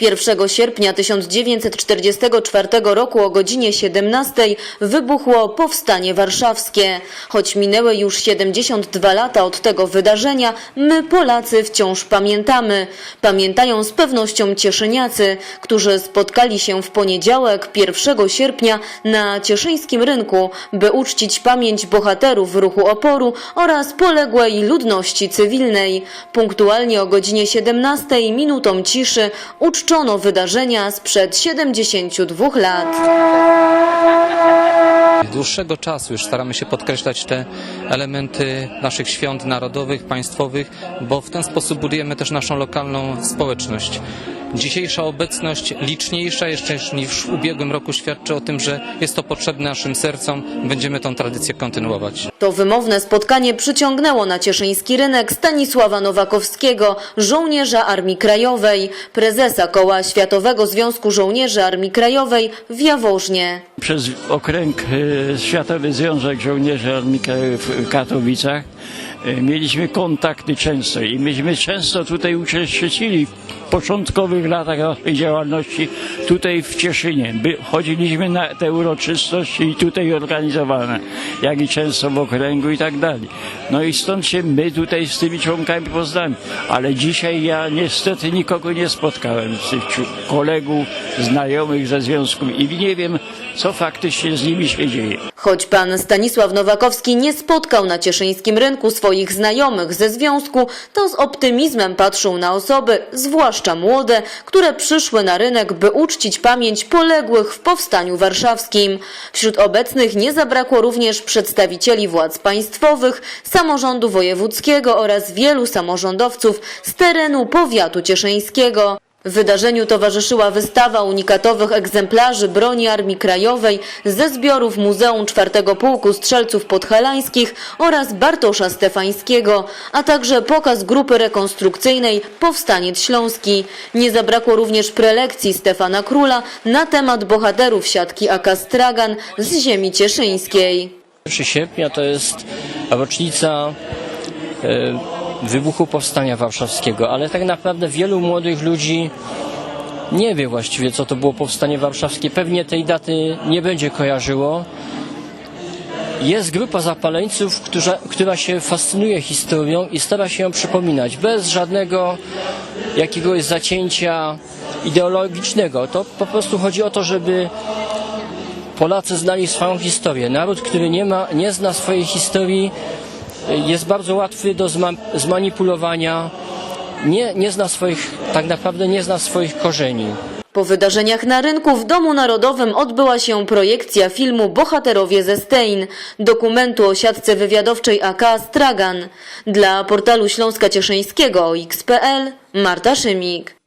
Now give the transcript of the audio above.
1 sierpnia 1944 roku o godzinie 17 wybuchło Powstanie Warszawskie. Choć minęły już 72 lata od tego wydarzenia, my Polacy wciąż pamiętamy. Pamiętają z pewnością Cieszyniacy, którzy spotkali się w poniedziałek 1 sierpnia na Cieszyńskim Rynku, by uczcić pamięć bohaterów ruchu oporu oraz poległej ludności cywilnej. Punktualnie o godzinie 17 minutą ciszy uczczono wydarzenia sprzed 72 lat. dłuższego czasu już staramy się podkreślać te elementy naszych świąt narodowych, państwowych, bo w ten sposób budujemy też naszą lokalną społeczność. Dzisiejsza obecność liczniejsza jeszcze niż w ubiegłym roku świadczy o tym, że jest to potrzebne naszym sercom. Będziemy tą tradycję kontynuować. To wymowne spotkanie przyciągnęło na cieszyński rynek Stanisława Nowakowskiego, żołnierza Armii Krajowej, prezesa Koła Światowego Związku Żołnierzy Armii Krajowej w Jaworznie. przez okręg e, Światowy Związek Żołnierzy Armii Krajowej w Katowicach e, mieliśmy kontakty często i myśmy często tutaj uczestniczyli w początkowych latach naszej działalności tutaj w Cieszynie. By, chodziliśmy na te uroczystości i tutaj organizowane, jak i często w okręgu i tak dalej. No i stąd się my tutaj z tymi członkami poznamy. Ale dzisiaj ja niestety nikogo nie spotkałem z tych kolegów, znajomych ze związku i nie wiem, co faktycznie z nimi się dzieje. Choć pan Stanisław Nowakowski nie spotkał na cieszyńskim rynku swoich znajomych ze związku, to z optymizmem patrzył na osoby, zwłaszcza młode, które przyszły na rynek, by uczcić pamięć poległych w powstaniu warszawskim. Wśród obecnych nie zabrakło również przedstawicieli władz państwowych, samorządu wojewódzkiego oraz wielu samorządowców z terenu powiatu cieszyńskiego. Wydarzeniu towarzyszyła wystawa unikatowych egzemplarzy broni Armii Krajowej ze zbiorów Muzeum IV Pułku Strzelców Podhalańskich oraz Bartosza Stefańskiego, a także pokaz grupy rekonstrukcyjnej Powstaniec Śląski. Nie zabrakło również prelekcji Stefana Króla na temat bohaterów siatki AK Stragan z ziemi cieszyńskiej. 1 sierpnia to jest rocznica e, wybuchu Powstania Warszawskiego, ale tak naprawdę wielu młodych ludzi nie wie właściwie, co to było Powstanie Warszawskie. Pewnie tej daty nie będzie kojarzyło. Jest grupa zapaleńców, która, która się fascynuje historią i stara się ją przypominać bez żadnego jakiegoś zacięcia ideologicznego. To po prostu chodzi o to, żeby Polacy znali swoją historię. Naród, który nie, ma, nie zna swojej historii, jest bardzo łatwy do zma, zmanipulowania. Nie, nie zna swoich, tak naprawdę nie zna swoich korzeni. Po wydarzeniach na rynku w Domu Narodowym odbyła się projekcja filmu Bohaterowie ze Stein, dokumentu o siatce wywiadowczej AK Stragan. Dla portalu Śląska Cieszyńskiego XPL Marta Szymik.